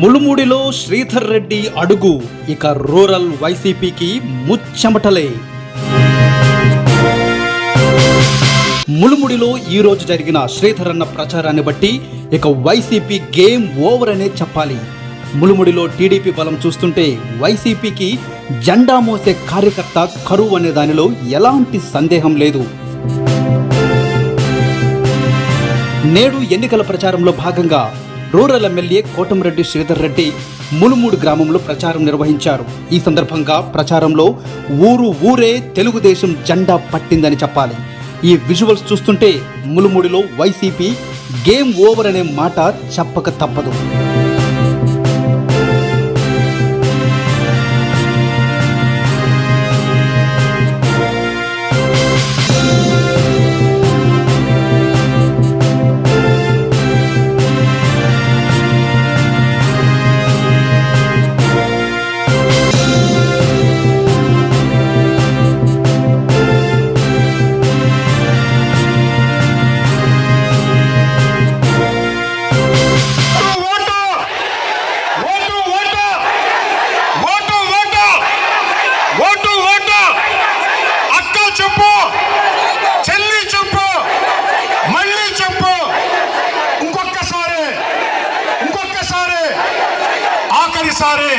ములుముడిలో శ్రీధర్ రెడ్డి అడుగు. ఇక రూరల్ వైసీపీకి ముచ్చెమటలే. ములుముడిలో ఈ రోజు జరిగిన శ్రీధర్ అన్న ప్రచారాన్ని బట్టి ఇక వైసీపీ గేమ్ ఓవర్ అనే చెప్పాలి. ములుముడిలో టీడీపీ బలం చూస్తుంటే వైసీపీకి జెండా మోసే కార్యకర్త కరువు అనే దానిలో ఎలాంటి సందేహం లేదు. నేడు ఎన్నికల ప్రచారంలో భాగంగా రూరల్ ఎమ్మెల్యే కోటంరెడ్డి శ్రీధర్ రెడ్డి ములుమూడు గ్రామంలో ప్రచారం నిర్వహించారు. ఈ సందర్భంగా ప్రచారంలో ఊరు ఊరే తెలుగుదేశం జెండా పట్టిందని చెప్పాలి. ఈ విజువల్స్ చూస్తుంటే ములుమూడిలో వైసీపీ గేమ్ ఓవర్ అనే మాట చెప్పక తప్పదు. సారే